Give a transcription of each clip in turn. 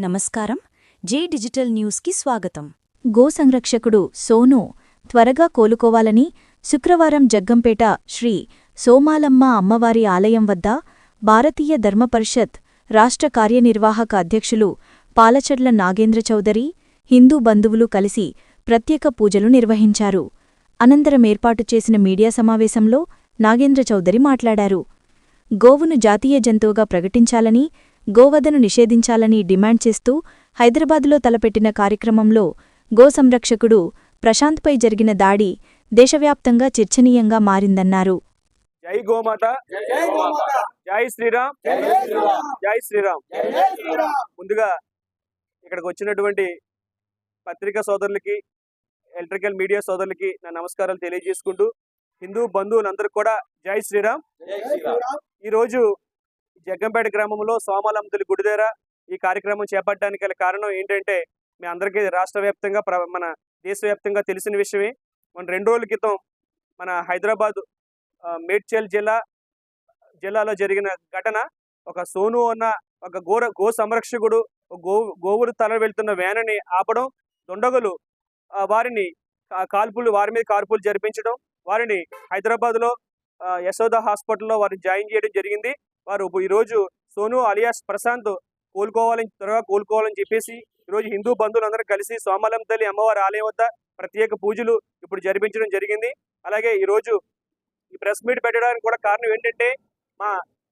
నమస్కారం. జే డిజిటల్ న్యూస్కి స్వాగతం. గో సంరక్షకుడు సోను త్వరగా కోలుకోవాలని శుక్రవారం జగ్గంపేట శ్రీ సోమాలమ్మ అమ్మవారి ఆలయం వద్ద భారతీయ ధర్మ పరిషత్ రాష్ట్ర కార్యనిర్వాహక అధ్యక్షులు పాలచర్ల నాగేంద్ర చౌదరి హిందూ బంధువులు కలిసి ప్రత్యేక పూజలు నిర్వహించారు. అనంతరం ఏర్పాటు చేసిన మీడియా సమావేశంలో నాగేంద్ర చౌదరి మాట్లాడారు. గోవును జాతీయ జంతువుగా ప్రకటించాలని గోవధను నిషేధించాలని డిమాండ్ చేస్తూ హైదరాబాదులో తలపెట్టిన కార్యక్రమంలో గో సంరక్షకుడు ప్రశాంత్పై జరిగిన దాడి దేశవ్యాప్తంగా చర్చనీయంగా మారిందన్నారు. జై గోమాత. జై శ్రీరామ్. జై శ్రీరామ్. ముందుగా ఇక్కడికి వచ్చినటువంటి పత్రికా సోదరులకి ఎలక్ట్రికల్ మీడియా సోదరులకి నా నమస్కారాలు తెలియజేసుకుంటూ హిందూ బంధువులందరికీ కూడా జై శ్రీరామ్. ఈరోజు జగ్గంపేట గ్రామంలో సోమలంతులి గుడి దగ్గర ఈ కార్యక్రమం చేపట్టడానికి గల కారణం ఏంటంటే మీ అందరికీ రాష్ట్ర వ్యాప్తంగా ప్ర- మన దేశవ్యాప్తంగా తెలిసిన విషయమే. మన రెండు రోజుల క్రితం మన హైదరాబాద్ మేడ్చల్ జిల్లా జిల్లాలో జరిగిన ఘటన. ఒక సోను అన్న ఒక గోర గో సంరక్షకుడు గో గోవులు తల వెళ్తున్న వ్యాన్ని ఆపడం. దుండగులు వారిని కాల్పులు వారి మీద కాల్పులు జరిపించడం. వారిని హైదరాబాద్లో యశోద హాస్పిటల్లో వారిని జాయిన్ చేయడం జరిగింది. వారు ఈరోజు సోను అలియాస్ ప్రశాంత్ కోలుకోవాలని త్వరగా కోలుకోవాలని చెప్పేసి ఈరోజు హిందూ బంధువులందరూ కలిసి సోమలం తల్లి అమ్మవారి ఆలయం వద్ద ప్రత్యేక పూజలు ఇప్పుడు జరిపించడం జరిగింది. అలాగే ఈరోజు ఈ ప్రెస్ మీట్ పెట్టడానికి కూడా కారణం ఏంటంటే మా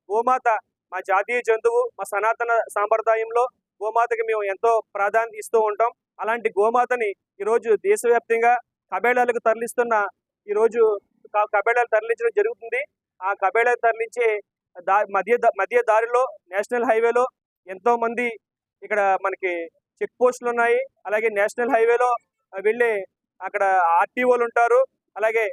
గోమాత మా జాతీయ జంతువు మా సనాతన సాంప్రదాయంలో గోమాతకి మేము ఎంతో ప్రాధాన్యత ఇస్తూ ఉంటాం. అలాంటి గోమాతని ఈరోజు దేశవ్యాప్తంగా కబేళాలకు తరలిస్తున్న ఈరోజు కబేళాలు తరలించడం జరుగుతుంది. ఆ కబేళాలు తరలించే మధ్య మధ్య దారిలో నేషనల్ హైవేలో ఎంతో మంది ఇక్కడ మనకి చెక్ పోస్టులు ఉన్నాయి. అలాగే నేషనల్ హైవేలో వెళ్ళే అక్కడ ఆర్టీఓలు ఉంటారు. అలాగే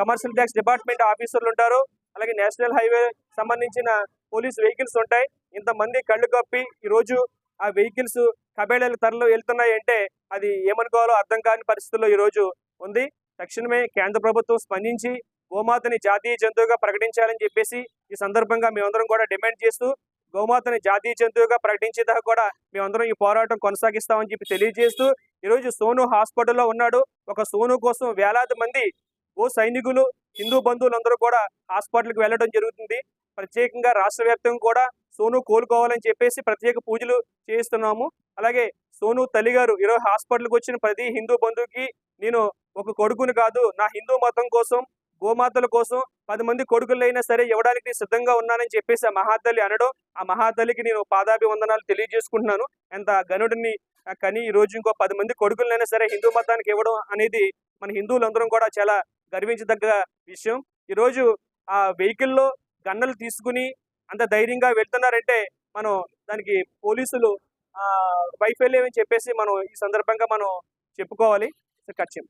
కమర్షియల్ ట్యాక్స్ డిపార్ట్మెంట్ ఆఫీసర్లు ఉంటారు. అలాగే నేషనల్ హైవే సంబంధించిన పోలీస్ వెహికల్స్ ఉంటాయి. ఇంతమంది కళ్ళు కప్పి ఈరోజు ఆ వెహికల్స్ కబేళల తరలో వెళ్తున్నాయి అంటే అది ఏమనుకోవాలో అర్థం కాని పరిస్థితుల్లో ఈరోజు ఉంది. తక్షణమే కేంద్ర ప్రభుత్వం స్పందించి గోమాతని జాతీయ జంతువుగా ప్రకటించాలని చెప్పేసి ఈ సందర్భంగా మేమందరం కూడా డిమాండ్ చేస్తూ గోమాతని జాతీయ జంతువుగా ప్రకటించేదాకా కూడా మేమందరం ఈ పోరాటం కొనసాగిస్తామని చెప్పి తెలియజేస్తూ ఈరోజు సోను హాస్పిటల్లో ఉన్నాడు. ఒక సోను కోసం వేలాది మంది ఓ సైనికులు హిందూ బంధువులందరూ కూడా హాస్పిటల్కి వెళ్ళడం జరుగుతుంది. ప్రత్యేకంగా రాష్ట్ర వ్యాప్తంగా కూడా సోను కోలుకోవాలని చెప్పేసి ప్రత్యేక పూజలు చేయిస్తున్నాము. అలాగే సోను తల్లిగారు ఈరోజు హాస్పిటల్కి వచ్చిన ప్రతి హిందూ బంధువుకి నేను ఒక కొడుకుని కాదు నా హిందూ మతం కోసం గోమాతల కోసం పది మంది కొడుకులైనా సరే ఇవ్వడానికి సిద్ధంగా ఉన్నానని చెప్పేసి ఆ మహాతల్లి అనడం ఆ మహాతల్లికి నేను పాదాభివందనాలు తెలియజేసుకుంటున్నాను. ఎంత గనుడిని కానీ ఈ రోజు ఇంకో పది మంది కొడుకులైనా సరే హిందూ మతానికి ఇవ్వడం అనేది మన హిందువులందరం కూడా చాలా గర్వించదగ్గ విషయం. ఈరోజు ఆ వెహికల్లో గన్నలు తీసుకుని అంత ధైర్యంగా వెళ్తున్నారంటే మనం దానికి పోలీసులు ఆ వైఫల్యం అని చెప్పేసి మనం ఈ సందర్భంగా మనం చెప్పుకోవాలి. ఖచ్చితం